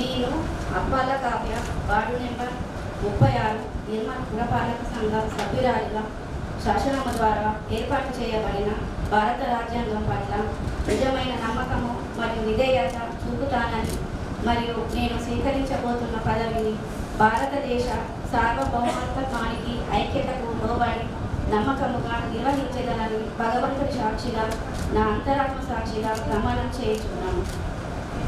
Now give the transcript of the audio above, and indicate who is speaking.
Speaker 1: నేను అప్పాల Kavya ward number ముప్పై ఆరు నిర్మల్ పురపాలక సంఘ సభ్యురాలిగా శాసనము ద్వారా ఏర్పాటు చేయబడిన భారత రాజ్యాంగం పట్ల నిజమైన నమ్మకము మరియు విధేయత చూపుతానని మరియు నేను స్వీకరించబోతున్న పదవిని భారతదేశ సార్వభౌమత్వానికి ఐక్యతకు లోబడి నమ్మకముగా నిర్వహించగలని భగవంతుడి సాక్షిగా నా అంతరాత్మ సాక్షిగా ప్రమాణం చేయుచున్నాను.